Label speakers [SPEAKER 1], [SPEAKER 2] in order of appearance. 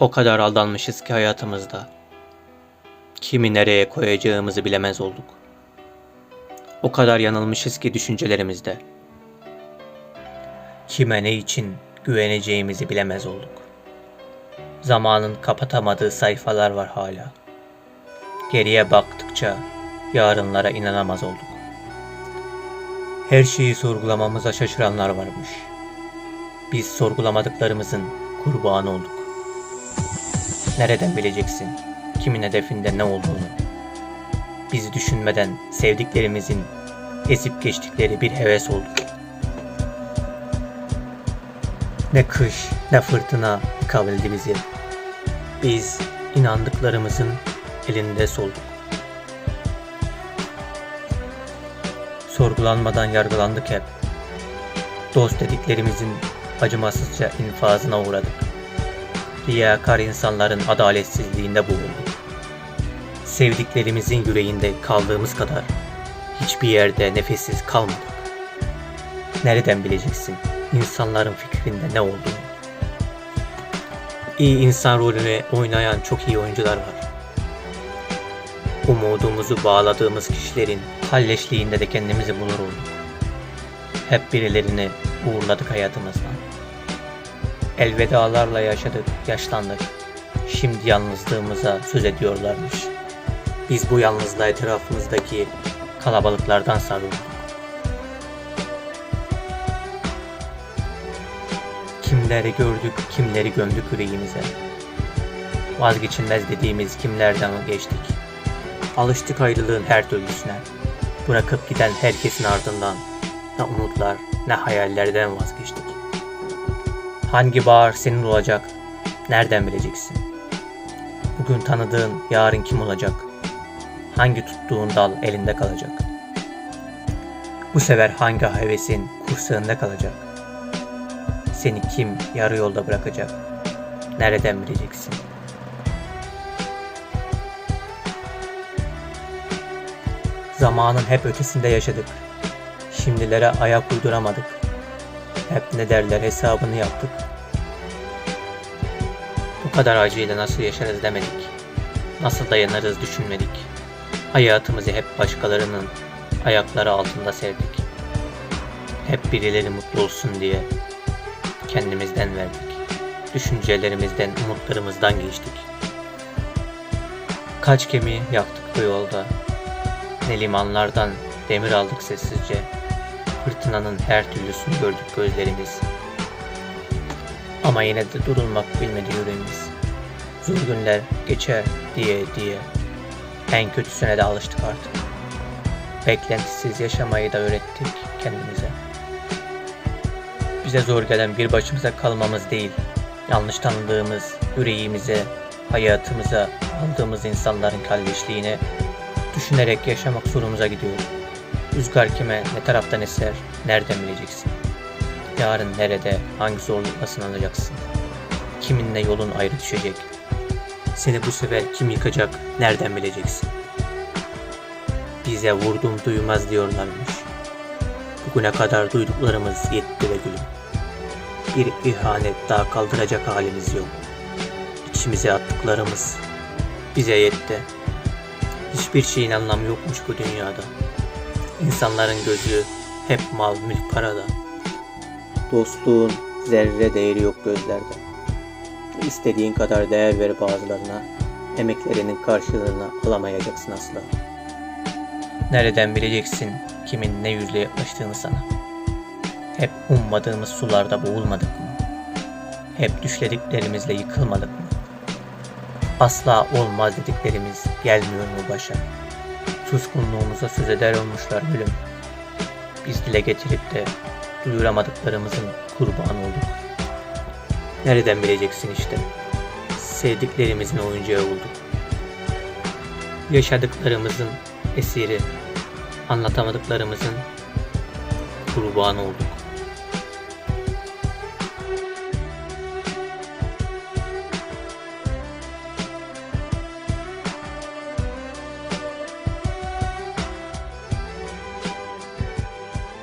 [SPEAKER 1] O kadar aldanmışız ki hayatımızda. Kimi nereye koyacağımızı bilemez olduk. O kadar yanılmışız ki düşüncelerimizde. Kime ne için güveneceğimizi bilemez olduk. Zamanın kapatamadığı sayfalar var hala. Geriye baktıkça yarınlara inanamaz olduk. Her şeyi sorgulamamıza şaşıranlar varmış. Biz sorgulamadıklarımızın kurbanı olduk. Nereden bileceksin kimin hedefinde ne olduğunu? Bizi düşünmeden sevdiklerimizin ezip geçtikleri bir heves olduk. Ne kış ne fırtına yıkabildi bizi. Biz inandıklarımızın elinde solduk. Sorgulanmadan yargılandık hep. Dost dediklerimizin acımasızca infazına uğradık. Riyakar insanların adaletsizliğinde boğulduk. Sevdiklerimizin yüreğinde kaldığımız kadar hiçbir yerde nefessiz kalmadık. Nereden bileceksin insanların fikrinde ne olduğunu? İyi insan rolünü oynayan çok iyi oyuncular var. Umudumuzu bağladığımız kişilerin kalleşliğinde de kendimizi bulur olduk. Hep birilerini uğurladık hayatımızdan. Elvedalarla yaşadık, yaşlandık. Şimdi yalnızlığımıza söz ediyorlarmış. Biz bu yalnızlığa etrafımızdaki kalabalıklardan sarıldık. Kimleri gördük, kimleri gömdük yüreğimize. Vazgeçilmez dediğimiz kimlerden geçtik. Alıştık ayrılığın her türlüsüne. Bırakıp giden herkesin ardından ne umutlar ne hayallerden vazgeçtik. Hangi bahar senin olacak? Nereden bileceksin? Bugün tanıdığın yarın kim olacak? Hangi tuttuğun dal elinde kalacak? Bu sefer hangi hevesin kursağında kalacak? Seni kim yarı yolda bırakacak? Nereden bileceksin? Zamanın hep ötesinde yaşadık. Şimdilere ayak uyduramadık. Hep ne derler hesabını yaptık. Bu kadar acıyla nasıl yaşarız demedik. Nasıl dayanırız düşünmedik. Hayatımızı hep başkalarının ayakları altında sevdik. Hep birileri mutlu olsun diye kendimizden verdik. Düşüncelerimizden, umutlarımızdan geçtik. Kaç gemi yaktık bu yolda. Ne limanlardan demir aldık sessizce. Fırtınanın her türlüsünü gördük gözlerimiz. Ama yine de durulmak bilmedi yüreğimiz. Zor günler geçer diye diye. En kötüsüne de alıştık artık. Beklentisiz yaşamayı da öğrettik kendimize. Bize zor gelen bir başımıza kalmamız değil, yanlış tanıdığımız yüreğimize, hayatımıza aldığımız insanların kalleşliğine düşünerek yaşamak zorumuza gidiyor. Rüzgar kime, ne taraftan eser, nereden bileceksin? Yarın nerede, hangi zorlukla sınanacaksın? Kiminle yolun ayrı düşecek? Seni bu sefer kim yıkacak, nereden bileceksin? Bize vurdum duymaz diyorlarmış. Bugüne kadar duyduklarımız yetti ve gülüm. Bir ihanet daha kaldıracak halimiz yok. İçimize attıklarımız bize yetti. Hiçbir şeyin anlamı yokmuş bu dünyada. İnsanların gözü hep mal mülk parada. Dostluğun zerre değeri yok gözlerde. İstediğin kadar değer ver bazılarına, emeklerinin karşılığını alamayacaksın asla. Nereden bileceksin kimin ne yüzle yaklaştığını sana? Hep ummadığımız sularda boğulmadık mı? Hep düşlediklerimizle yıkılmadık mı? Asla olmaz dediklerimiz gelmiyor mu başa? Suskunluğumuza söz eder olmuşlar ölüm. Biz dile getirip de duyuramadıklarımızın kurbanı olduk. Nereden bileceksin işte? Sevdiklerimizin oyuncağı olduk. Yaşadıklarımızın esiri, anlatamadıklarımızın kurbanı olduk.